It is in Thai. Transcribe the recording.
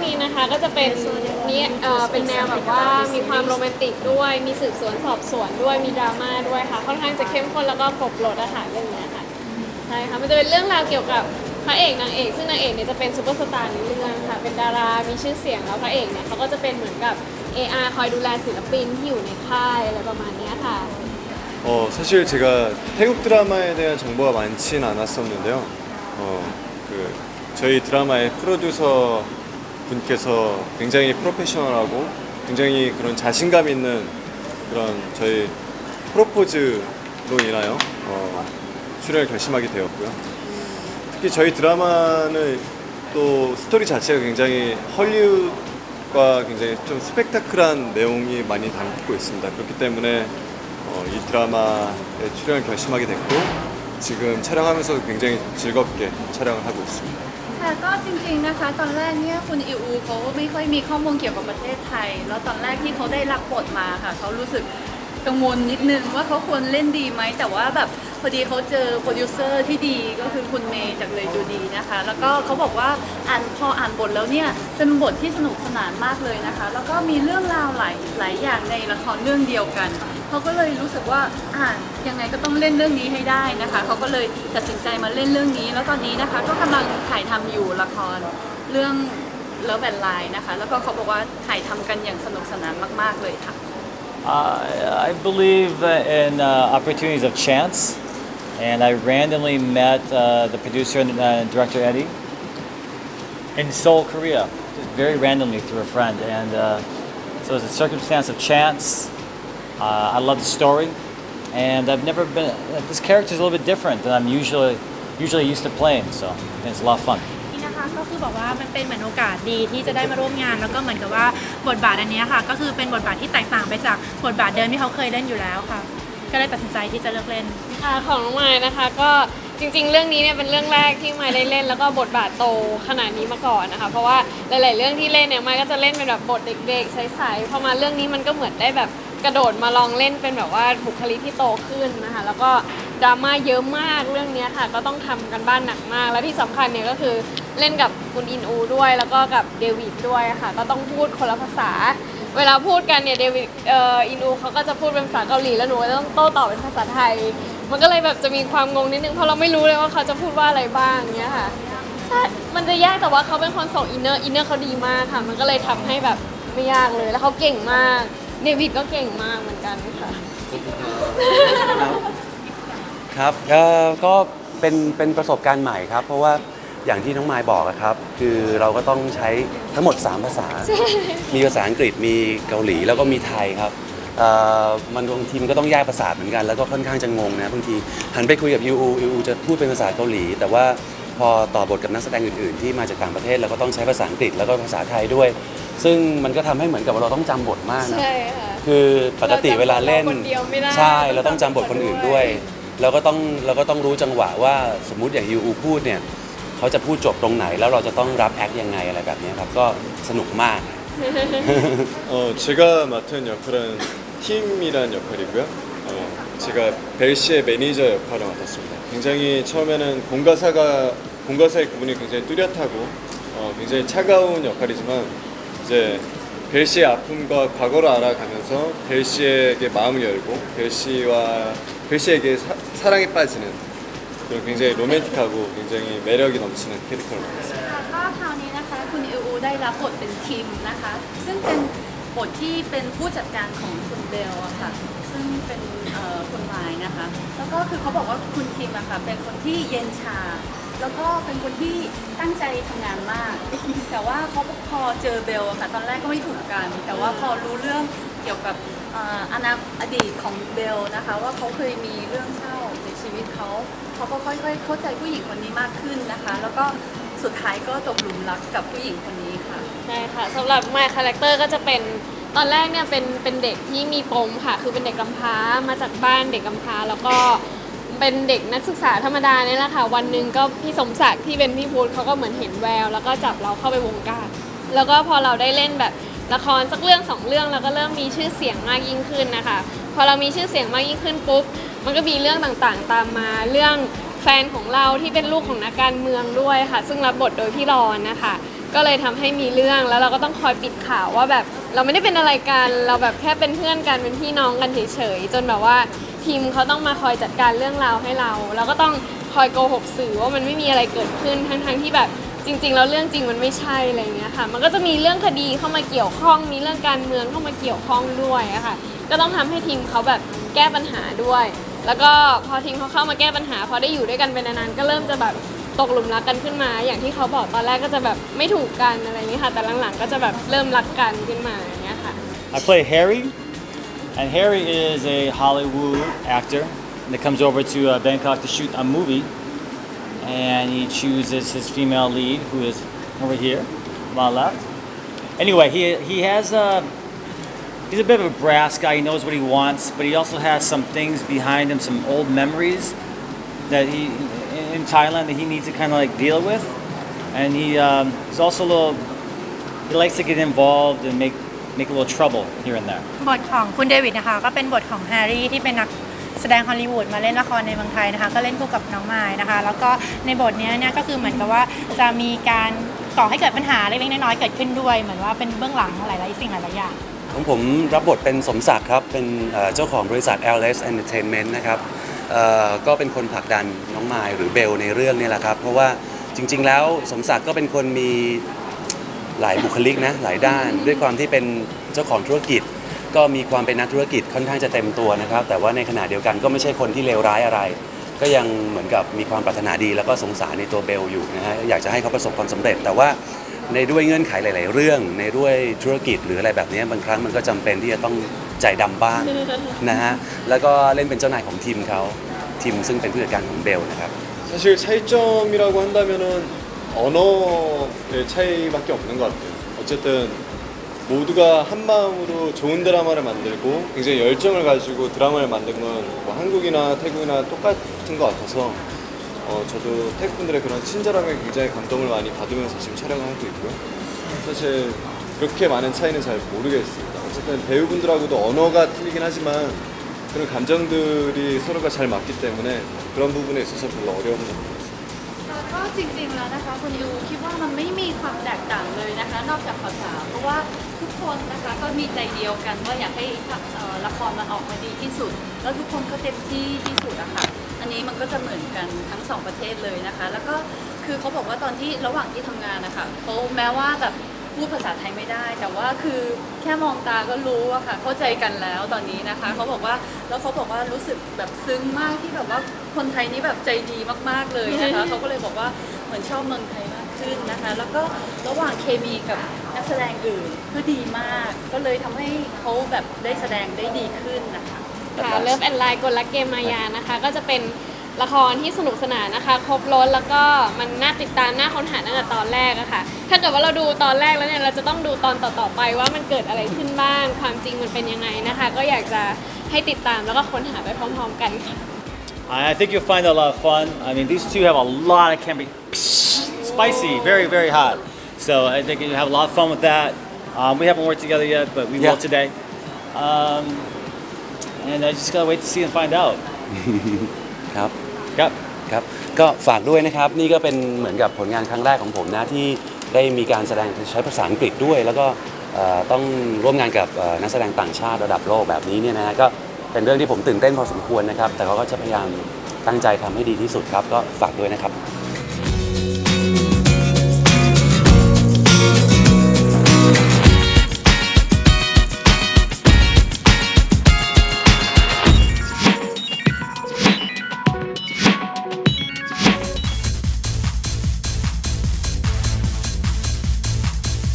นี้นะคะก็จะเป็นนี้เอ่อเป็นแนวแบบว่ามีความโรแมนติกด้วย มีสืบสวนสอบสวนด้วยมีดราม่าด้วยค่ะ ค่อนข้างจะเข้มข้นแล้วก็ครบรถอาหารเรื่องเนี้ยค่ะใช่ค่ะมันจะเป็นเรื่องราวเกี่ยวกับพระเอกนางเอก ซึ่งนางเอกเนี่ยจะเป็นซูเปอร์สตาร์ในเรื่องค่ะ เป็นดารามีชื่อเสียงแล้วพระเอกเนี่ยเขาก็จะเป็นเหมือนกับ AR คอยดูแลศิลปินที่อยู่ในค่ายอะไรประมาณเนี้ยค่ะ 어, 사실 제가 태국 드라마에 대한 정보가 많진 않았었는데요. 어, 그 저희 드라마의 프로듀서 분께서 굉장히 프로페셔널하고 굉장히 그런 자신감 있는 그런 저희 프로포즈로 인하여 어, 출연을 결심하게 되었고요. 특히 저희 드라마는 또 스토리 자체가 굉장히 헐리우드과 굉장히 좀 스펙타클한 내용이 많이 담고 있습니다. 그렇기 때문에 어, 이 드라마에 출연을 결심하게 됐고 지금 촬영하면서 굉장히 즐겁게 촬영을 하고 있습니다. ค่ะก็จริงๆนะคะ ตอนแรกเนี่ยคุณอิวูเขาไม่ค่อยมีข้อมูลเกี่ยวกับประเทศไทย แล้วตอนแรกที่เขาได้รับบทมาค่ะเขารู้สึกกังวลนิดนึงว่าเขาควรเล่นดีไหมแต่ว่าแบบ พอดีเขาเจอโปรดิวเซอร์ที่ดีก็คือคุณเมย์จากเลยดูดีนะคะ แล้วก็เขาบอกว่าอ่านพออ่านบทแล้วเนี่ยเป็นบทที่สนุกสนานมากเลยนะคะ แล้วก็มีเรื่องราวหลายหลายอย่างในละครเรื่องเดียวกันเขาก็เลยรู้สึกว่าอ่านยังไงก็ต้องเล่นเรื่องนี้ให้ได้นะคะเขาก็เลยตัดสินใจมาเล่นเรื่องนี้ แล้วตอนนี้นะคะก็กำลังถ่ายทำอยู่ละครเรื่องเลิฟแอนไลน์นะคะแล้วก็เขาบอกว่าถ่ายทำกันอย่างสนุกสนานมาก ๆเลยค่ะ Uh, I believe in uh, opportunities of chance, and I randomly met uh, the producer and uh, director Eddie in Seoul, Korea, just very randomly through a friend. And uh, so it's a circumstance of chance. Uh, I love the story, and I've never been. This character is a little bit different than I'm usually usually used to playing, so it's a lot of fun. นี่นะคะก็คือบอกว่ามันเป็นเหมือนโอกาสดีที่จะได้มาร่วมงาน แล้วก็เหมือนกับว่าบทบาทอันเนี้ยค่ะ ก็คือเป็นบทบาทที่แตกต่างไปจากบทบาทเดิมที่เขาเคยเล่นอยู่แล้วค่ะ ก็เลยตัดสินใจที่จะเลือกเล่น อ่าของน้องมายนะคะก็จริง ๆ เรื่องนี้เนี่ยเป็นเรื่องแรกที่มายได้เล่น แล้วก็บทบาทโตขนาดนี้มาก่อนนะคะ เพราะว่าหลาย ๆ เรื่องที่เล่นเนี่ยมายก็จะเล่นเป็นแบบบทเด็ก ๆ ใส ๆ พอมาเรื่องนี้มันก็เหมือนได้แบบกระโดดมาลองเล่นเป็นแบบว่าบุคลิกที่โตขึ้นนะคะ แล้วก็ดราม่าเยอะมากเรื่องนี้ค่ะ ก็ต้องทำกันบ้านหนักมาก และที่สำคัญเนี่ยก็คือเล่นกับคุณอินอูด้วย แล้วก็กับเดวิดด้วยค่ะ ก็ต้องพูดคนละภาษา เวลาพูดกันเนี่ยเดวิดอ่ออินูเขาก็จะพูดเป็นภาษาเกาหลีแล้วหนูก็ต้องโต้ตอบเป็นภาษาไทย มันก็เลยแบบจะมีความงงนิดนึงเพราะเราไม่รู้เลยว่าเขาจะพูดว่าอะไรบ้างเนี้ยค่ะใช่มันจะยากแต่ว่าเขาเป็นคนส่งอินเนอร์อินเนอร์เขาดีมากค่ะ มันก็เลยทำให้แบบไม่ยากเลยแล้วเขาเก่งมากเดวิดก็เก่งมากเหมือนกันค่ะ ครับเอ่อก็เป็นเป็นประสบการณ์ใหม่ครับ เพราะว่าอย่างที่น้องมายบอกอะครับ คือเราก็ต้องใช้ทั้งหมด 3 ภาษา มีภาษาอังกฤษมีเกาหลีแล้วก็มีไทยครับเอ่อ มันบางทีมันก็ต้องแยกภาษาเหมือนกัน แล้วก็ค่อนข้างจะงงนะบางทีหันไปคุยกับยูอูยูอูจะพูดเป็นภาษาเกาหลี แต่ว่าพอต่อบทกับนักแสดงอื่นๆ ที่มาจากต่างประเทศเราก็ต้องใช้ภาษาอังกฤษแล้วก็ภาษาไทยด้วย ซึ่งมันก็ทำให้เหมือนกับว่าเราต้องจำบทมากนะใช่ค่ะคือปกติเวลาเล่นเราจำบทเราคนเดียวไม่ได้ใช่เราต้องจำบทคนอื่นด้วยเราก็ต้องเราก็ต้องรู้จังหวะว่าสมมุติอย่างยูอูพูดเนี่ยเขาจะพูดจบตรงไหนแล้วเราจะต้องรับแอคยังไงอะไรแบบเนี้ยครับก็สนุกมาก 어, 제가 맡은 역할은 팀이란 역할이고요. 어, 제가 벨 씨의 매니저 역할을 맡았습니다. 굉장히 처음에는 공과사가 공과사의 구분이 굉장히 뚜렷하고 어, 굉장히 차가운 역할이지만 이제 벨 씨의 아픔과 과거를 알아가면서 벨 씨에게 마음을 열고 벨 씨와 벨 씨에게 사, 사랑에 빠지는 그런 굉장히 로맨틱하고 굉장히 매력이 넘치는 캐릭터를 맡았습니다. ค่ะก็คราวนี้นะคะคุณอิอู ได้รับบทเป็นคิมนะคะ ซึ่งเป็นบทที่เป็นผู้จัดการของคุณเบลอะค่ะ ซึ่งเป็นคุณไม้นะคะ แล้วก็คือเขาบอกว่าคุณคิมอะค่ะ เป็นคนที่เย็นชา แล้วก็เป็นคนที่ตั้งใจทำงานมาก แต่ว่าเขาพอเจอเบลอะค่ะ ตอนแรกก็ไม่ถูกกัน แต่ว่าพอรู้เรื่องเกี่ยวกับอ่ออนาอดีตของเบลนะคะ ว่าเขาเคยมีเรื่องเศร้าในชีวิตเขา เขาก็ค่อยๆเข้าใจผู้หญิงคนนี้มากขึ้นนะคะ แล้วก็ สุดท้ายก็ตกหลุมรักกับผู้หญิงคนนี้ค่ะ ใช่ค่ะสำหรับมายคาแรคเตอร์ก็จะเป็นตอนแรกเนี่ยเป็นเป็นเด็กที่มีปมค่ะ คือเป็นเด็กกำพร้ามาจากบ้านเด็กกำพร้าแล้วก็เป็นเด็กนักศึกษาธรรมดาเนี่ยแหละค่ะ วันหนึ่งก็พี่สมศักดิ์ที่เป็นพี่พูดเขาก็เหมือนเห็นแวว แล้วก็จับเราเข้าไปวงการ แล้วก็พอเราได้เล่นแบบละครสักเรื่องสองเรื่องเราก็เริ่มมีชื่อเสียงมากยิ่งขึ้นนะคะ พอเรามีชื่อเสียงมากยิ่งขึ้นปุ๊บมันก็มีเรื่องต่างๆตามมาเรื่อง แฟนของเราที่เป็นลูกของนักการเมืองด้วยค่ะ ซึ่งรับบทโดยพี่รอนนะคะ ก็เลยทำให้มีเรื่องแล้วเราก็ต้องคอยปิดข่าวว่าแบบเราไม่ได้เป็นอะไรกันเราแบบแค่เป็นเพื่อนกันเป็นพี่น้องกันเฉยๆจนแบบว่าทีมเขาต้องมาคอยจัดการเรื่องราวให้เราเราก็ต้องคอยโกหกสื่อว่ามันไม่มีอะไรเกิดขึ้นทั้งๆที่แบบจริงๆแล้วเรื่องจริงมันไม่ใช่อะไรเงี้ยค่ะ มันก็จะมีเรื่องคดีเข้ามาเกี่ยวข้อง มีเรื่องการเมืองเข้ามาเกี่ยวข้องด้วยอะค่ะ ก็ต้องทำให้ทีมเขาแบบแก้ปัญหาด้วย แล้วก็พอทีมเขาเข้ามาแก้ปัญหา พอได้อยู่ด้วยกันเป็นนานๆก็เริ่มจะแบบตกหลุมรักกันขึ้นมา อย่างที่เขาบอกตอนแรกก็จะแบบไม่ถูกกันอะไรอย่างนี้ค่ะ แต่หลังๆก็จะแบบเริ่มรักกันขึ้นมาอย่างเงี้ยค่ะ I play Harry, and Harry is a Hollywood actor that comes over to uh, Bangkok to shoot a movie, and he chooses his female lead, who is over here, on my left. Anyway, he he has a he's a bit of a brass guy. He knows what he wants, but he also has some things behind him, some old memories that he in Thailand that he needs to kind of like deal with, and he um, he's also a little he likes to get involved and make make a little trouble here and there. บทของคุณเดวิดนะคะก็เป็นบทของแฮร์รี่ที่เป็นนักแสดงฮอลลีวูดมาเล่นละครในเมืองไทยนะคะ ก็เล่นคู่กับน้องไม้นะคะ แล้วก็ในบทเนี้ยเนี่ยก็คือเหมือนกับว่าจะมีการก่อให้เกิดปัญหาเล็กๆน้อยๆเกิดขึ้นด้วย เหมือนว่าเป็นเบื้องหลังหลายๆสิ่งหลายๆอย่าง ของผมรับบทเป็นสมศักดิ์ครับ เป็นเจ้าของบริษัท LS Entertainment นะครับก็เป็นคนผลักดันน้องมายหรือเบลในเรื่องนี่แหละครับ เพราะว่าจริง ๆ แล้วสมศักดิ์ก็เป็นคนมีหลายบุคลิกนะหลายด้าน ด้วยความที่เป็นเจ้าของธุรกิจ ก็มีความเป็นนักธุรกิจค่อนข้างจะเต็มตัวนะครับ แต่ว่าในขณะเดียวกันก็ไม่ใช่คนที่เลวร้ายอะไร ก็ยังเหมือนกับมีความปรารถนาดีแล้วก็สงสารในตัวเบลอยู่นะฮะอยากจะให้เขาประสบความสำเร็จ แต่ว่า ในด้วยเงื่อนไขหลาย ๆ เรื่อง ในด้วยธุรกิจหรืออะไรแบบนี้บางครั้งมันก็จำเป็นที่จะต้องใจดำบ้างนะฮะแล้วก็เล่นเป็นเจ้านายของทีมเขาทีมซึ่งเป็นผู้จัดการของเบลนะครับ 사실 차이점이라고 한다면은 언어의 차이밖에 없는 것 같아요. 어쨌든 모두가 한 마음으로 좋은 드라마를 만들고 굉장히 열정을 가지고 드라마를 만든 건 뭐 한국이나 태국이나 똑같은 것 같아서 어, 저도 태국 분들의 그런 친절함에 굉장히 감동을 많이 받으면서 지금 촬영을 하고 있고요. 사실 그렇게 많은 차이는 잘 모르겠습니다. 어쨌든 배우분들하고도 언어가 틀리긴 하지만 그런 감정들이 서로가 잘 맞기 때문에 그런 부분에 있어서 별로 어려움은 없습니다. ก็จริงๆแล้วนะคะคุณยูคิดว่ามันไม่มีความแตกต่างเลยนะคะ นอกจากภาษา เพราะว่าทุกคนนะคะก็มีใจเดียวกันว่าอยากให้เอ่อละครมันออกมาดีที่สุด แล้วทุกคนก็เต็มที่ที่สุดอะค่ะ อันนี้มันก็จะเหมือนกันทั้งสองประเทศเลยนะคะ แล้วก็คือเขาบอกว่าตอนที่ระหว่างที่ทำงานนะคะเขาแม้ว่าแบบพูดภาษาไทยไม่ได้ แต่ว่าคือแค่มองตาก็รู้อะค่ะ เข้าใจกันแล้วตอนนี้นะคะเขาบอกว่าแล้วเขาบอกว่ารู้สึกแบบซึ้งมากที่แบบว่าคนไทยนี่แบบใจดีมากๆเลยนะคะเขาก็เลยบอกว่าเหมือนชอบเมืองไทยมากขึ้นนะคะ แล้วก็ระหว่างเคมีกับนักแสดงอื่นก็ดีมาก ก็เลยทำให้เขาแบบได้แสดงได้ดีขึ้นนะคะ ค่ะเลิฟแอนไลน์กลรักเกมมายานะคะ ก็จะเป็นละครที่สนุกสนานนะคะ ครบรถแล้วก็มันน่าติดตามน่าค้นหาตั้งแต่ตอนแรกอะค่ะ ถ้าเกิดว่าเราดูตอนแรกแล้วเนี่ยเราจะต้องดูตอนต่อๆไปว่ามันเกิดอะไรขึ้นบ้าง ความจริงมันเป็นยังไงนะคะ ก็อยากจะให้ติดตามแล้วก็ค้นหาไปพร้อมๆกันค่ะ I think you'll find it a lot of fun. I mean, these two have a lot of can be spicy, very, very hot. So I think you have a lot of fun with that. Um, we haven't worked together yet, but we Yeah. will today. Um, and I just gotta wait to see and find out. ครับ Yep. ครับก็ฝากด้วยนะครับนี่ก็เป็นเหมือนกับผลงานครั้งแรกของผมนะที่ได้มีการแสดงใช้ภาษาอังกฤษด้วย แล้วก็เอ่อต้องร่วมงานกับเอ่อนักแสดงต่างชาติระดับโลกแบบนี้เนี่ยนะฮะก็เป็นเรื่องที่ผมตื่นเต้นพอสมควรนะครับ แต่เขาก็จะพยายามตั้งใจทำให้ดีที่สุดครับ ก็ฝากด้วยนะครับ